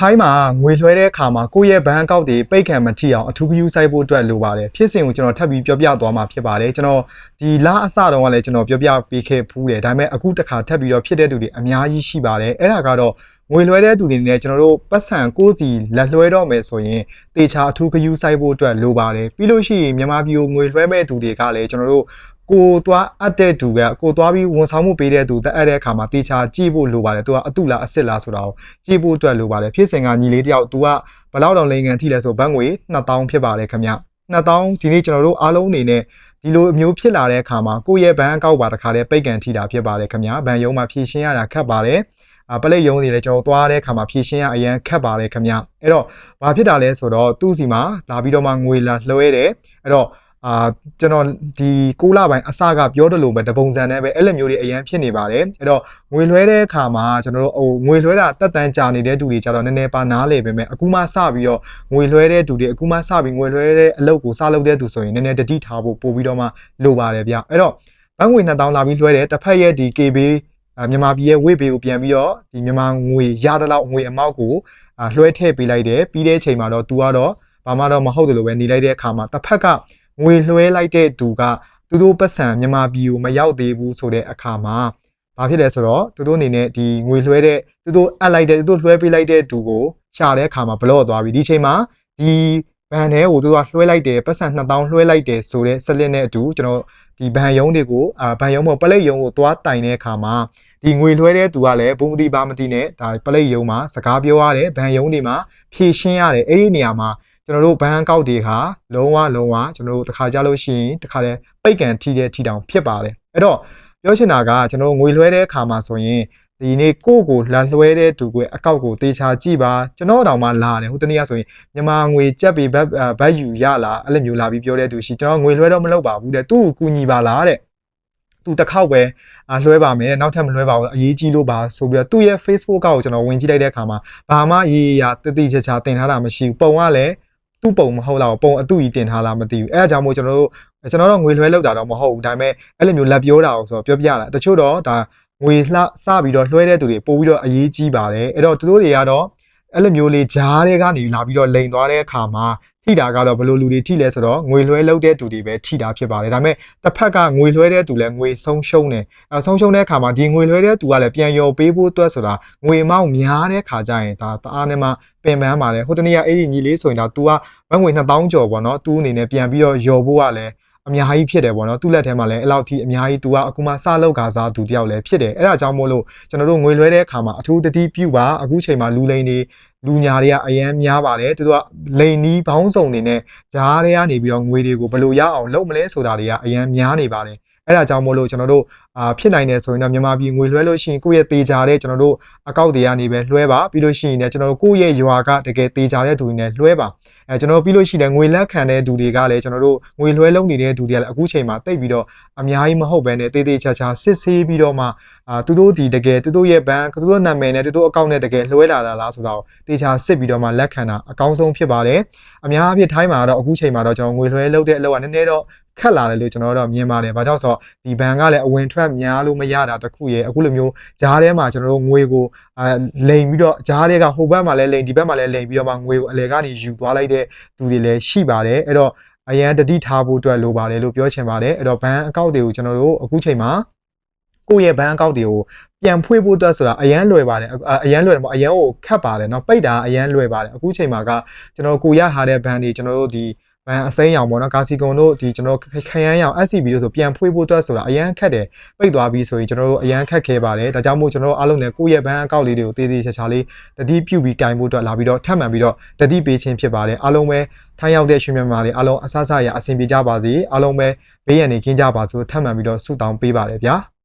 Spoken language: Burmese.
ထိုင်းမှာငွေလွှဲတဲ့အခါမှာကိုယ့်ရဲ့ဘဏ်အကောင့်တွေပိတ်ခံမထိအောင်အထူးဂရုစိုက်ဖို့အတွက်လိုပါတယ်ဖြစ်စဉ်ကိုကျွန်တော်ထပ်ပြီးပြောပြသွားမှာဖြစ်ပါတယ်ကျွန်တော်ဒီလအစတုန်းကလည်းကျွန်တော်ပြောပြပေးခဲ့ဖူးတယ်ဒါပေမဲ့အခုတစ်ခါထပ်ပြီးတော့ဖြစ်တဲ့သူတွေအများကြီးရှိပါတယ်အဲ့ဒါကတော့ငွေလွှဲတဲ့သူတွေနဲ့ကျွန်တော်တို့ပတ်စံကိုးစီလက်လွှဲတော့မယ်ဆိုရင်တေချာအထူးဂရုစိုက်ဖို့အတွက်လိုပါတယ်ပြီးလို့ရှိရင်မြန်မာပြည်ကိုငွေလွှဲမဲ့သူတွေကလည်းကျွန်တော်တို့ ကိုသွားအပ်တဲ့သူကကိုသွားပြီးဝန်ဆောင်မှုပေးတဲ့သူတက်အပ်တဲ့အခါမှာတေချာကြည့်ဖို့လိုပါတယ်သူကအတုလားအစ်စ်လားဆိုတာကိုကြည့်ဖို့အတွက်လိုပါတယ်ဖြစ်စဉ်ကညီလေးတယောက်သူကဘယ်လောက်တောင်လိန်ငံထိလဲဆိုဘတ်ငွေ2000ဖြစ်ပါတယ်ခင်ဗျ2000ဒီနေ့ကျွန်တော်တို့အားလုံးအနေနဲ့ဒီလိုအမျိုးဖြစ်လာတဲ့အခါမှာကိုယ့်ရဲ့ဘဏ်အကောင့်ပါတစ်ခါတည်းပိတ်ကန်ထိတာဖြစ်ပါတယ်ခင်ဗျဘဏ်ရုံးမှာဖြည့်ရှင်းရတာခက်ပါတယ်အပလက်ယုံနေလေကျွန်တော်သွားတဲ့အခါမှာဖြည့်ရှင်းရအရန်ခက်ပါတယ်ခင်ဗျအဲ့တော့ဘာဖြစ်တာလဲဆိုတော့သူ့စီမှာလာပြီးတော့မှငွေလာလွှဲတယ်အဲ့တော့ အာကျွန်တော်ဒီ6လပိုင်းအစကပြောတယ်လို့ပဲတပုံစံနဲ့ပဲအဲ့လိုမျိုးတွေအရန်ဖြစ်နေပါတယ်အဲ့တော့ငွေလွှဲတဲ့အခါမှာကျွန်တော်တို့ဟိုငွေလွှဲတာတက်တန်းကြာနေတဲ့သူတွေကြတော့နည်းနည်းပါနားလေပဲမဲ့အခုမှစပြီးတော့ငွေလွှဲတဲ့သူတွေအခုမှစပြီးငွေလွှဲတဲ့အလုပ်ကိုစလုပ်တဲ့သူဆိုရင်နည်းနည်းတတိထားဖို့ပို့ပြီးတော့မှလိုပါတယ်ဗျအဲ့တော့ဘတ်ငွေ2000လာပြီးလွှဲတယ်တစ်ဖက်ရဲ့ဒီ KB အာမြန်မာပြည်ရဲ့ဝိပေကိုပြန်ပြီးတော့ဒီမြန်မာငွေရတဲ့လောက်ငွေအမောက်ကိုအာလွှဲထည့်ပေးလိုက်တယ်ပြီးတဲ့အချိန်မှာတော့ तू ကတော့ဘာမှတော့မဟုတ်တယ်လို့ပဲနေလိုက်တဲ့အခါမှာတစ်ဖက်က ငွေလွှဲလိုက်တဲ့သူကသူတို့ပတ်စံမြန်မာပြည်ကိုမရောက်သေးဘူးဆိုတဲ့အခါမှာဘာဖြစ်လဲဆိုတော့သူတို့အနေနဲ့ဒီငွေလွှဲတဲ့သူတို့အပ်လိုက်တဲ့သူတို့လွှဲပေးလိုက်တဲ့သူကိုရှာတဲ့အခါမှာဘလော့သွားပြီဒီချိန်မှာဒီဘန်ထဲကိုသူကလွှဲလိုက်တယ်ပတ်စံ2000လွှဲလိုက်တယ်ဆိုတဲ့စလစ်နဲ့အတူကျွန်တော်ဒီဘန်ယုံတွေကိုအာဘန်ယုံမဟုတ်ပလိတ်ယုံကိုသွားတိုင်တဲ့အခါမှာဒီငွေလွှဲတဲ့သူကလည်းဘုံမတိပါမတိနဲ့ဒါပလိတ်ယုံမှာစကားပြောရတယ်ဘဏ်ယုံတွေမှာဖြည့်ရှင်းရတယ်အဲ့ဒီနေရာမှာ ကျွန်တော်တို့ဘဏ်အကောင့်တွေဟာလုံးဝလုံးဝကျွန်တော်တို့တစ်ခါကြလို့ရှိရင်တစ်ခါလဲပိတ်ကန်ထိတဲ့ထိတောင်ဖြစ်ပါတယ်အဲ့တော့ပြောချင်တာကကျွန်တော်တို့ငွေလွှဲတဲ့အခါမှာဆိုရင်ဒီနေ့ကိုယ့်ကိုလာလွှဲတဲ့သူကအကောက်ကိုတေချာကြည့်ပါကျွန်တော်တောင်မှလာတယ်ဟိုတနေ့ကဆိုရင်မြန်မာငွေကြက်ပေဘတ်ဘတ်ယူရလားအဲ့လိုမျိုးလာပြီးပြောတဲ့သူရှိကျွန်တော်ငွေလွှဲတော့မလုပ်ပါဘူးတဲ့သူ့ကိုကူညီပါလားတဲ့သူတစ်ခေါက်ပဲအာလွှဲပါမယ်နောက်ထပ်မလွှဲပါဘူးအရေးကြီးလို့ပါဆိုပြီးတော့သူ့ရဲ့ Facebook ကောက်ကိုကျွန်တော်ဝင်ကြည့်လိုက်တဲ့အခါမှာဘာမှရေးရတတိချာချာတင်ထားတာမရှိဘူးပုံကလည်း သူ့ပုံမဟုတ်လားပုံအတူကြီးတင်ထားလားမသိဘူးအဲအကြောင်းမို့ကျွန်တော်တို့ကျွန်တော်တို့ငွေလွှဲလောက်တာတော့မဟုတ်ဘူးဒါပေမဲ့အဲ့လိုမျိုးလက်ပြောတာအောင်ဆိုတော့ပြောပြတာတချို့တော့ဒါငွေလှစပြီးတော့လွှဲတဲ့သူတွေပို့ပြီးတော့အရေးကြီးပါတယ်အဲ့တော့သူတို့တွေကတော့ အဲ့လိုမျိုးလေးဂျားတွေကနေလာပြီးတော့လိန်သွားတဲ့အခါမှာထိတာကတော့ဘယ်လိုလူတွေထိလဲဆိုတော့ငွေလွှဲလုပ်တဲ့သူတွေပဲထိတာဖြစ်ပါတယ်ဒါပေမဲ့တစ်ဖက်ကငွေလွှဲတဲ့သူလည်းငွေဆုံးရှုံးတယ်အဲဆုံးရှုံးတဲ့အခါမှာဒီငွေလွှဲတဲ့သူကလည်းပြန်ရော်ပေးဖို့အတွက်ဆိုတာငွေအမောက်များတဲ့ခါကျရင်ဒါတအားနဲ့မှပင်ပန်းပါတယ်ဟိုတနေ့ကအဲ့ဒီညီလေးဆိုရင်တော့ तू ကဘတ်ငွေ2000ကျော်ပေါ့နော် तू အနေနဲ့ပြန်ပြီးတော့ယော်ဖို့ကလည်း အများကြီးဖြစ်တယ်ပေါ့နော်သူ့လက်ထဲမှာလည်းအဲ့လောက်ထိအများကြီး तू ကအခုမှစလောက်ကစားသူတယောက်လည်းဖြစ်တယ်အဲ့ဒါကြောင့်မို့လို့ကျွန်တော်တို့ငွေလွှဲတဲ့အခါမှာအထူးတတိပြုပါအခုချိန်မှာလူလိန်တွေလူညာတွေကအရန်များပါတယ်သူတို့ကလိန်နီးဘောင်းစုံနေနဲ့ဂျားတွေကနေပြီးတော့ငွေတွေကိုဘယ်လိုရအောင်လုပ်မလဲဆိုတာတွေကအရန်များနေပါတယ် အဲ့ဒါကြောင့်မို့လို့ကျွန်တော်တို့အာဖြစ်နိုင်တယ်ဆိုရင်တော့မြန်မာပြည်ငွေလွှဲလို့ရှိရင်ကိုယ့်ရဲ့တေချာတဲ့ကျွန်တော်တို့အကောက်တွေကနေပဲလွှဲပါပြီးလို့ရှိရင်လည်းကျွန်တော်တို့ကိုယ့်ရဲ့ရွာကတကယ်တေချာတဲ့သူတွေနဲ့လွှဲပါအဲကျွန်တော်တို့ပြီးလို့ရှိရင်ငွေလက်ခံတဲ့သူတွေကလည်းကျွန်တော်တို့ငွေလွှဲလုံးနေတဲ့သူတွေကလည်းအခုချိန်မှာတိတ်ပြီးတော့အများကြီးမဟုတ်ဘဲနဲ့တေးသေးချာချာစစ်ဆေးပြီးတော့မှအာသူတို့ဒီတကယ်သူတို့ရဲ့ဘဏ်သူတို့နာမည်နဲ့သူတို့အကောင့်နဲ့တကယ်လွှဲလာတာလားဆိုတော့တေချာစစ်ပြီးတော့မှလက်ခံတာအကောင်းဆုံးဖြစ်ပါတယ်အများအပြားထိုင်းမှာတော့အခုချိန်မှာတော့ကျွန်တော်ငွေလွှဲလုံးတဲ့အလုပ်ကနည်းနည်းတော့ ခက်လာတယ်လို့ကျွန်တော်တို့မြင်ပါတယ်။ဘာကြောင့်ဆိုတော့ဒီဘဏ်ကလည်းအဝင်ထွက်များလို့မရတာတခုရဲ့အခုလိုမျိုးဂျားထဲမှာကျွန်တော်တို့ငွေကိုအဲလိန်ပြီးတော့ဂျားတွေကဟိုဘက်မှာလည်းလိန်ဒီဘက်မှာလည်းလိန်ပြီးတော့မှငွေကိုအလဲကနေယူသွားလိုက်တဲ့သူတွေလည်းရှိပါတယ်။အဲ့တော့အရန်တတိထားဖို့အတွက်လိုပါတယ်လို့ပြောချင်ပါတယ်။အဲ့တော့ဘဏ်အကောင့်တွေကိုကျွန်တော်တို့အခုချိန်မှာကိုယ့်ရဲ့ဘဏ်အကောင့်တွေကိုပြန်ဖွင့်ဖို့အတွက်ဆိုတာအရန်လွယ်ပါတယ်အရန်လွယ်တယ်ပေါ့အရန်ကိုခတ်ပါတယ်เนาะပိတ်တာအရန်လွယ်ပါတယ်အခုချိန်မှာကကျွန်တော်ကိုရထားတဲ့ဘဏ်တွေကျွန်တော်တို့ဒီ ဘန်အစိမ်းရောင်ပေါ့နော်ကာစီကွန်တို့ဒီကျွန်တော်ခရမ်းရောင် SCB တို့ဆိုပြန်ဖွေးဖို့အတွက်ဆိုတာအရန်ခက်တယ်ပိတ်သွားပြီဆိုရင်ကျွန်တော်တို့အရန်ခက်ခဲပါတယ်ဒါကြောင့်မို့ကျွန်တော်တို့အားလုံးလည်းကိုယ့်ရဲ့ဘန်အကောင့်လေးတွေကိုတည်တည်ချာချာလေးတတိပြုပြီးကင်ဖို့အတွက်လာပြီးတော့ထပ်မံပြီးတော့တတိပေးခြင်းဖြစ်ပါတယ်အားလုံးပဲထိုင်းရောက်တဲ့ရွှေမြန်မာတွေအားလုံးအဆအဆရအဆင်ပြေကြပါစေအားလုံးပဲဘေးရန်နေကင်းကြပါစို့ထပ်မံပြီးတော့ဆုတောင်းပေးပါတယ်ဗျာ